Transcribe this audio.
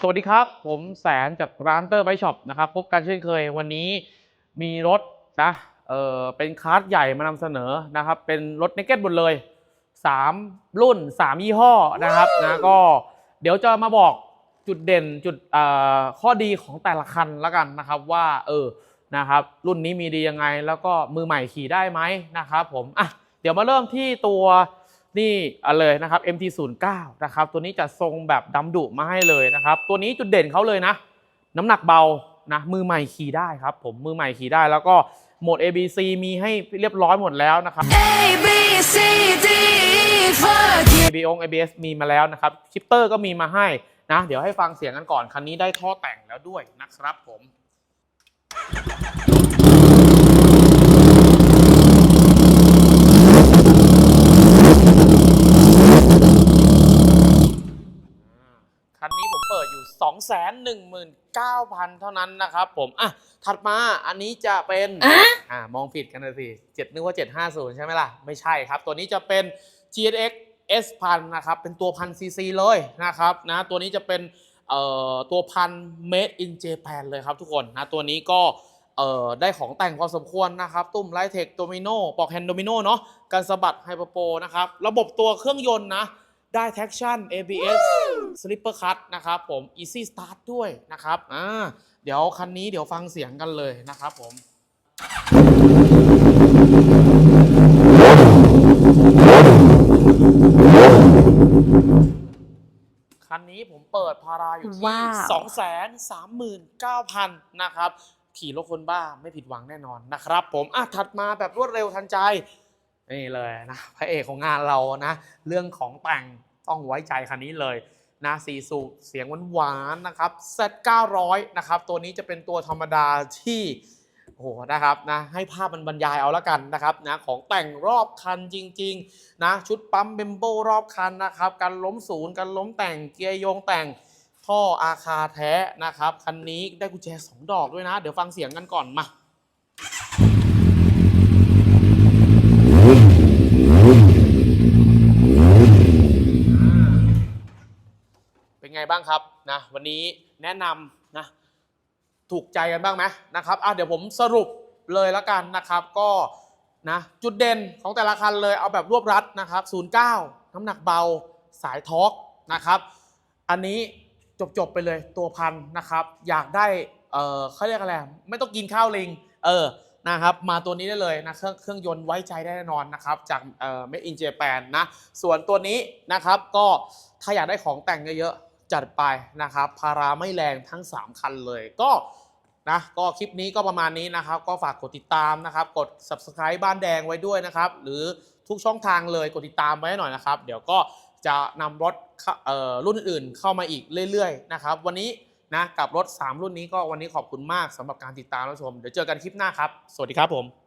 สวัสดีครับ ผมแสนจากร้านเตอร์ไบช็อปนะครับพบกันเช่นเคยวันนี้มีรถนะเออเป็นคาร์ดใหญ่มานำเสนอนะครับเป็นรถเนกเก็ตหมดเลย 3 รุ่น 3 ยี่ห้อนะครับนะก็เดี๋ยวจะมาบอกจุดเด่นจุดเอ่อข้อดีของแต่ละคันแล้วกันนะครับว่าเออนะครับรุ่นนี้มีดียังไง แล้วก็มือใหม่ขี่ได้ไหมนะครับผมอะเดี๋ยวมาเริ่มที่ตัว นี่เอาเลยนะครับ MT09 นะครับตัวนี้จะทรงแบบดำดุมาให้เลยนะครับ ตัวนี้จุดเด่นเขาเลยนะ น้ำหนักเบานะมือใหม่ขี่ได้ครับ ผมมือใหม่ขี่ได้แล้วก็โหมด ABC มีให้เรียบร้อยหมดแล้วนะครับ A B C D E fuck you ABO ABS มีมาแล้วนะครับชิปเตอร์ก็มีมาให้นะ เดี๋ยวให้ฟังเสียงกันก่อน คันนี้ได้ท่อแต่งแล้วด้วยนะครับผม คันนี้ผมเปิดอยู่ 219,000 เท่านั้นนะครับผม อะ ถัดมาอันนี้จะเป็นอ่ามองผิดกันเลยสิเจ็ดนึกว่า 750 ใช่ไหมล่ะ ไม่ใช่ครับ ตัวนี้จะเป็น GSX S พันนะครับ เป็นตัวพันซีซีเลยนะครับนะตัวนี้จะเป็นเอ่อตัวพัน made in Japan เลยครับทุกคนนะตัวนี้ก็เอ่อได้ของแต่งพอสมควรนะครับ ตุ้มไลเทคโดมิโนปอกแฮนด์โดมิโนเนาะการสะบัดไฮเปอร์โปนะครับ ระบบตัวเครื่องยนต์นะ ได้ traction ABS slipper cut นะครับผม easy start ด้วยนะครับอ่าเดี๋ยวคันนี้เดี๋ยวฟังเสียงกันเลยนะครับผมคันนี้ผมเปิดพาราอยู่ที่ว้าวสองแสนสามหมื่นเก้าพันนะครับ ขี่รถคนบ้าไม่ผิดหวังแน่นอนนะครับ ผมอะถัดมาแบบรวดเร็วทันใจนี่เลยนะพระเอกของงานเรานะ เรื่องของแต่งต้องไว้ใจคันนี้เลย นะสีสูบเสียงหวานๆนะครับ Z900 นะครับ ตัวนี้จะเป็นตัวธรรมดาที่โอ้โหนะครับนะให้ภาพมันบรรยายเอาละกันนะครับนะของแต่งรอบคันจริงๆนะชุดปั๊มเบมโบรอบคันนะครับการล้มศูนย์การล้มแต่งเกียร์โยงแต่งท่ออาคาแท้นะครับ คันนี้ได้กุญแจ 2 ดอกด้วยนะ เดี๋ยวฟังเสียงกันก่อนมา เป็นไงบ้างครับนะวันนี้แนะนำนะถูกใจกันบ้างไหมนะครับอะเดี๋ยวผมสรุปเลยละกันนะครับ ก็นะจุดเด่นของแต่ละคันเลยเอาแบบรวบรัดนะครับ 09 น้ำหนักเบาสายทอร์กนะครับ อันนี้จบๆไปเลยตัวพันนะครับ อยากได้เออเขาเรียกอะไรไม่ต้องกินข้าวลิงเออนะครับมาตัวนี้ได้เลยนะเครื่องเครื่องยนต์ไว้ใจได้แน่นอนนะครับจากเอ่อ Made in Japan นะส่วนตัวนี้นะครับก็ถ้าอยากได้ของแต่งเยอะๆ จัดไปนะครับพาราไม่แรงทั้ง 3 คันเลยก็นะก็คลิปนี้ก็ประมาณนี้นะครับ ก็ฝากกดติดตามนะครับ กด subscribe บ้านแดงไว้ด้วยนะครับ หรือทุกช่องทางเลยกดติดตามไว้หน่อยนะครับ เดี๋ยวก็จะนำรถเออรุ่นอื่นเข้ามาอีกเรื่อยๆนะครับ วันนี้นะกับรถ 3 รุ่นนี้ก็วันนี้ขอบคุณมากสำหรับการติดตามรับชม เดี๋ยวเจอกันคลิปหน้าครับ สวัสดีครับผม